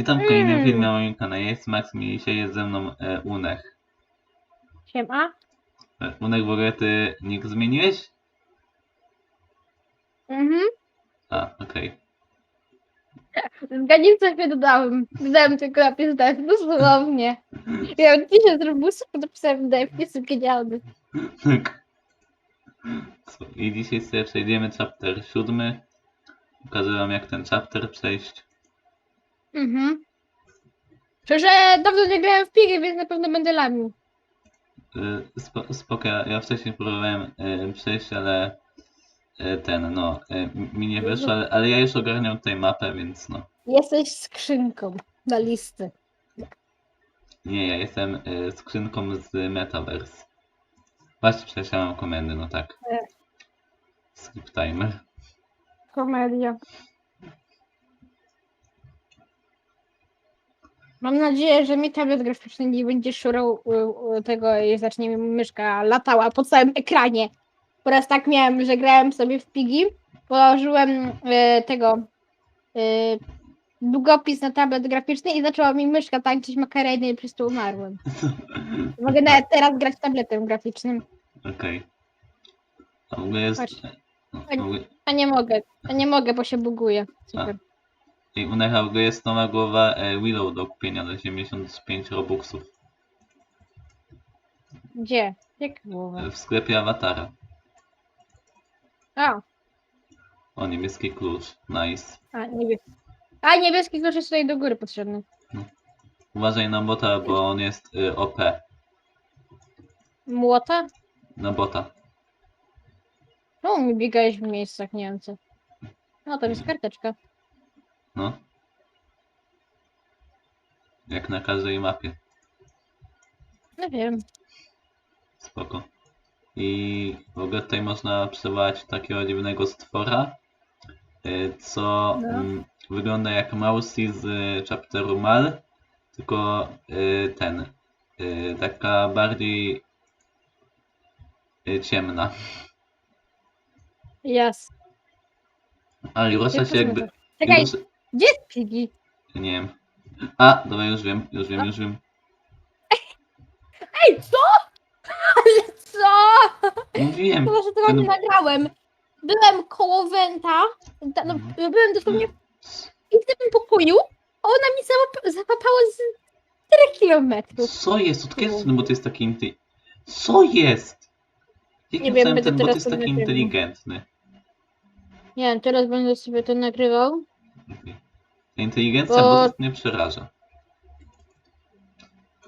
Witam w kolejnym Mm. filmie na moim kanale. Jest Max i dzisiaj jest ze mną e, Unech. Siema. E, Unek, w ogóle ty nick zmieniłeś? Mhm. A, okej. Zgadnij, co sobie dodałem. Dodałem tylko napis dev, dosłownie. Miałem tysiąc robusów, to napisałem dev, jestem genialny. Tak. Co? I dzisiaj sobie przejdziemy chapter siódmy. Pokażę wam jak ten chapter przejść. Mhm. Szczerze, dawno nie grałem w pigi, więc na pewno będę lamił. E, Spo, spoko, ja- ja wcześniej próbowałem e, przejść, ale e, ten, no, mi nie wyszło, ale, ale ja już ogarniam tutaj mapę, więc no. Jesteś skrzynką na listy. Nie, ja jestem skrzynką z Metaverse. Właśnie mam komendy, no tak. E. Skip timer. Komedia. Mam nadzieję, że mi tablet graficzny nie będzie szurał u, u tego i zacznie mi myszka latała po całym ekranie. Po raz tak miałem, że grałem sobie w pigi, położyłem e, tego e, długopis na tablet graficzny i zaczęła mi myszka tańczyć makareny i przez to umarłem. Mogę nawet teraz grać tabletem graficznym. Okej. A w ogóle jest... No, Chodź. w ogóle, A nie mogę, a nie mogę, bo się buguje. Super. I u Necha w ogóle jest nowa głowa e, Willow do kupienia za 75 robuxów Gdzie? Jak głowa? w sklepie Awatara. A, O, niebieski klucz. Nice. A, niebieski. A, niebieski klucz jest tutaj do góry potrzebny. Uważaj na bota, bo on jest y, OP. Młota? Na bota. No, mi biegałeś w miejscach, nie wiem co. No, tam jest karteczka. No. Jak na każdej mapie. No wiem. Spoko. I w ogóle tutaj można przywołać takiego dziwnego stwora, y, co No. mm, wygląda jak Mausi z y, chapteru Mal, tylko y, ten, y, taka bardziej y, ciemna. Jas. Ale rusza się jakby... Czekaj, rusza- gdzie jest Piggy? Nie wiem. A, dobra, już wiem, już wiem, już wiem. Ej, co? Ale co? Mówiłem. To, że tego nie nagrałem. Byłem koło Wenta, ta- no, Mhm. byłem dosłownie w tym pokoju, a ona mi załap- załapała z 4 kilometrów. Co jest? Od kiedy ten bot jest taki inty... Co jest? Jakim Nie wiem, cudem będę ten bot teraz jest taki inteligentny? Nie wiem, teraz będę sobie to nagrywał. Inteligencja Bo- botów mnie przeraża.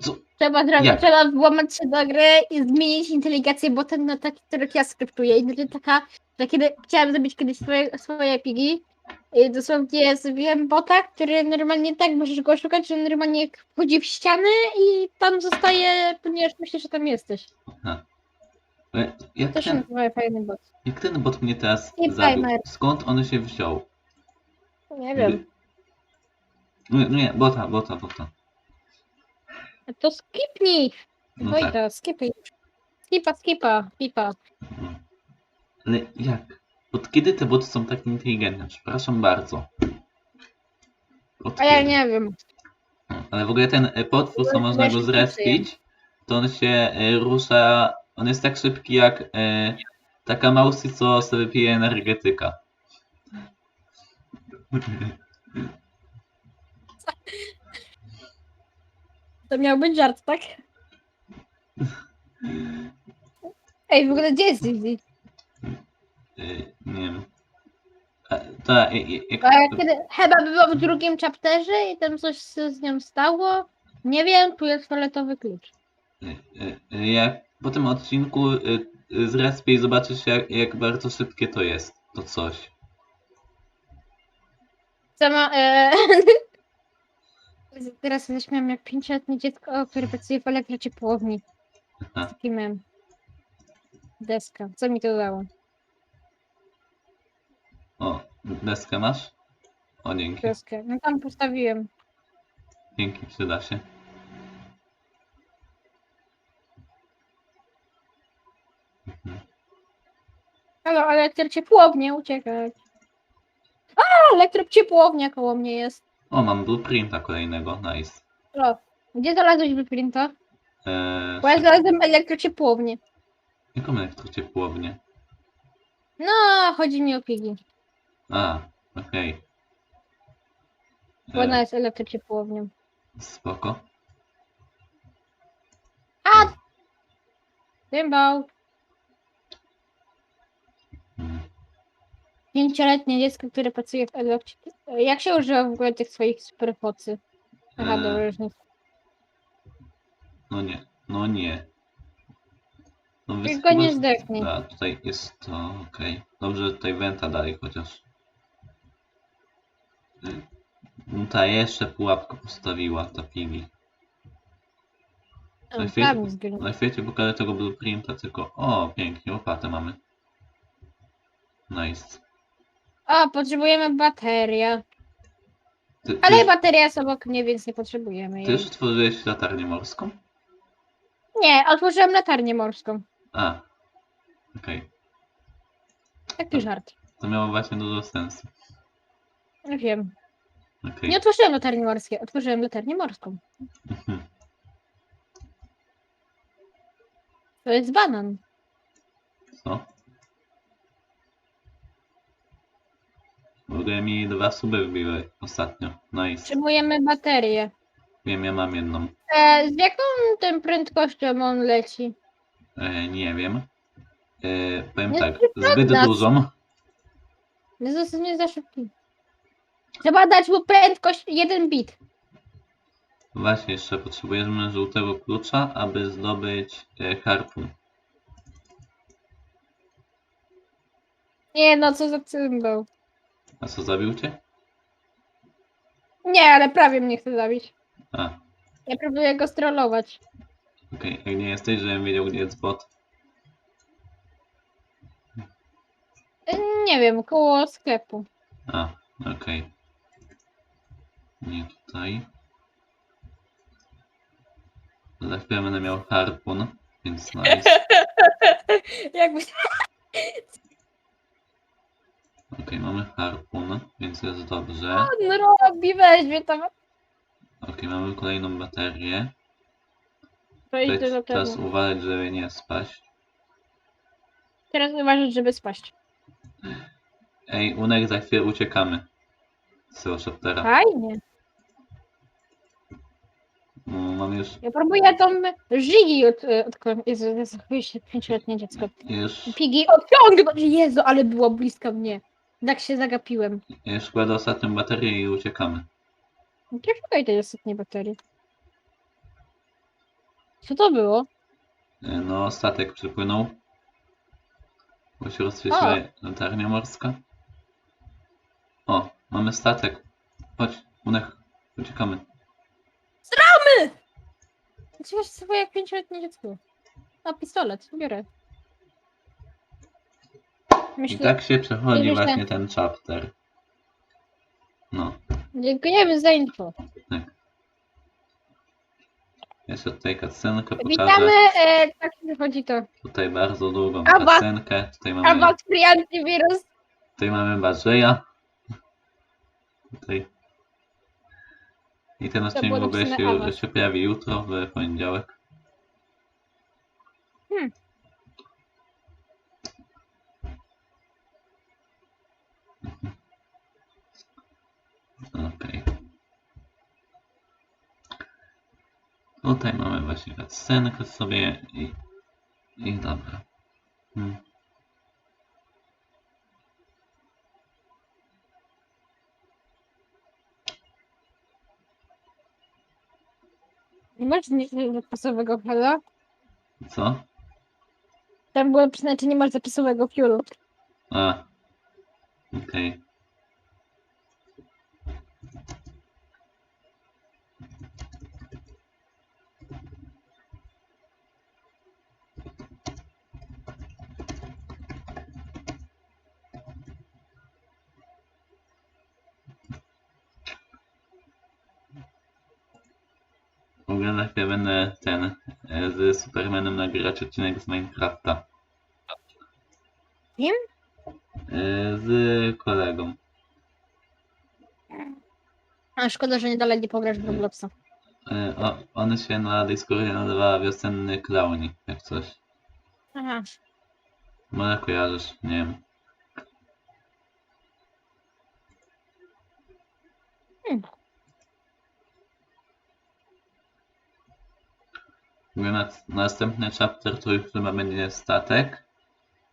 Co? Trzeba, zrobić, Jak? trzeba włamać się do gry i zmienić inteligencję botem na taki, który ja skryptuję. I będzie taka, że kiedy chciałam zrobić kiedyś swoje, swoje pigi, i dosłownie zrobiłem bota, który normalnie tak możesz go szukać, że normalnie wchodzi w ściany i tam zostaje, ponieważ myślisz, że tam jesteś. Ale Jak To się ten, nazywa fajny bot. jak ten bot mnie teraz zabił? Skąd on się wziął? Nie wiem. Nie, nie, bota, bota, bota. To skipnij! No Wojta, tak. skipnij. Skipa, skipa, pipa. Ale jak? Od kiedy te boty są tak inteligentne? Przepraszam bardzo. Od A ja kiedy? nie wiem. No, Ale w ogóle ten e, potwór, co można go zrespić, to on się e, rusza, on jest tak szybki jak e, taka mausi, co sobie pije energetyka. To miał być żart, tak? Ej, w ogóle gdzie jest Zizi? E, nie wiem. Ta, e, e, jak, A kiedy chyba była w drugim chapterze i tam coś się z nią stało. Nie wiem, tu jest fioletowy klucz. e, e, e, jak po tym odcinku e, e, i zobaczysz jak, jak bardzo szybkie to jest, to coś. Sama. E... Teraz zaśmiałam jak pięcioletnie dziecko, które pracuje w elektrociepłowni. Aha. Taki mem. Deska. Co mi to dało? O, deskę masz? O, dzięki. Deskę. No tam postawiłem. Dzięki, przyda się. Mhm. Halo, elektrociepłownia, uciekać. A, elektrociepłownia koło mnie jest. O, mam blueprinta kolejnego, nice. O, gdzie znalazłeś blueprinta? Eee, Bo ja znalazłem elektrociepłownię. jaką elektrociepłownię? No, chodzi mi o pigi. A, okej. Bo ona Eee, jest elektrociepłownią. spoko. A! Dymbał. Pięcioletnie dziecko, które pracuje w elektryce. Jak się używa w ogóle tych swoich superfocy? Aha, Eee. już nie. No nie, no nie. No wys- Tylko nie zdechnie. A, tutaj jest to, okej. Dobrze, że tutaj wenta dalej chociaż. Y, No ta jeszcze pułapkę postawiła, ta pigi. O, na chwilę- tam green. Na chwilę pokażę tego blueprinta, tylko... O, pięknie, łopatę mamy. Nice. O, potrzebujemy bateria. Ty, ty, Ale bateria jest obok mnie, więc nie potrzebujemy ty jej. już stworzyłeś latarnię morską? Nie, otworzyłem latarnię morską. A. Okej. Taki żart. To miało właśnie dużo sensu. Nie wiem. Okej. Nie otworzyłem latarni morskiej, otworzyłem latarnię morską. Mhm. To jest banan. Co? Ogóle mi dwa suby wbiły ostatnio. Nice. Potrzebujemy baterię. Wiem, ja mam jedną. E, z jaką tym prędkością on leci? E, nie wiem. E, powiem Nie tak, zbyt dużą. Jezus, nie za szybki. Trzeba dać mu prędkość 1 bit. Właśnie, jeszcze potrzebujemy żółtego klucza, aby zdobyć e, harpun. Nie no, co za cymbał. A co, zabił cię? Nie, ale prawie mnie chce zabić. A, Ja próbuję go strollować. okej. Jak nie jesteś, żebym wiedział, gdzie jest bot. Nie wiem, koło sklepu. A, okej. Nie tutaj. Za chwilę będę miał harpun, więc nice. Jakby... Okej, mamy harpun, więc jest dobrze. On robi, weźmie tam. Okej, mamy kolejną baterię. Tutaj Teraz tego. uważać, żeby nie spaść. Teraz uważać, żeby spaść. Ej, Unek, za chwilę uciekamy. Z tego chaptera. Fajnie. No, mam już, Ja próbuję tą Żigi od... od Jezu, się pięcioletnie dziecko. już, Pigi odciągnąć! Jezu, ale było blisko mnie. Tak się zagapiłem. już kładę ostatnią baterię i uciekamy. Nie szukaj tej ostatniej baterii. Co to było? E, No, statek przypłynął. Bo się rozświeciła latarnia morska. O, mamy statek. Chodź, Unek, uciekamy. Coś swoje jak pięcioletnie dziecko. A pistolet, biorę. I Myślę, tak się przechodzi myślę- właśnie ten chapter. No, dziękujemy za info. jeszcze tutaj cutscenkę Witamy, e, tak wychodzi to. Tutaj bardzo długą Awa- cutscenkę. Tutaj mamy, About free antivirus. tutaj mamy Barzeja. Tutaj. I ten odcinek było w ogóle napisane się, się pojawi jutro, w poniedziałek. Hmm. Okej. Tutaj mamy właśnie cutscenkę sobie i, i dobra. Hmm. Nie masz ni- zapisowego fuela? Co? Tam było czy nie masz zapisowego fuelu. A. Okej. W za chwilę będę ten e, z Supermanem nagrywać odcinek z Minecrafta. Kim? E, Z kolegą. A szkoda, że nie dalej nie pograsz w Robloxa. E, o, on się na Discordzie nazywa Wiosenny Klauni, jak coś. Aha. Może kojarzysz, nie wiem. Hmm. Mówię, na- Następny chapter już chyba będzie statek.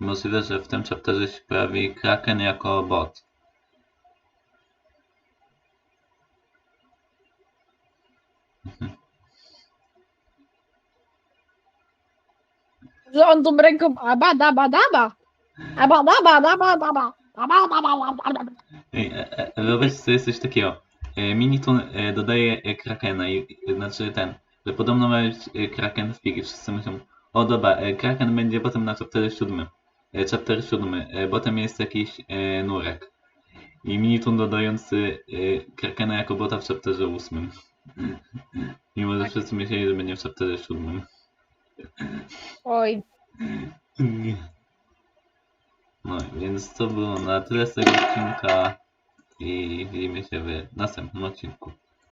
Możliwe, że w tym chapterze się pojawi Kraken jako bot. Że on tą ręką abada daba. Abada daba daba. Abada Ej, e, e, Wyobraź sobie coś takiego. E, Minitun e, dodaje Krakena i- znaczy ten, że podobno ma być e, Kraken w pigi. Wszyscy myślą, o dobra, e, Kraken będzie potem na chapterze siódmym. E, Chapter siódmy, e, potem jest jakiś nurek. I Minitun dodający Krakena jako bota w chapterze ósmym. Mimo, że wszyscy myśleli, że będzie w chapterze siódmym. Oj. Nie. No, więc to było na tyle z tego odcinka i widzimy się w następnym odcinku.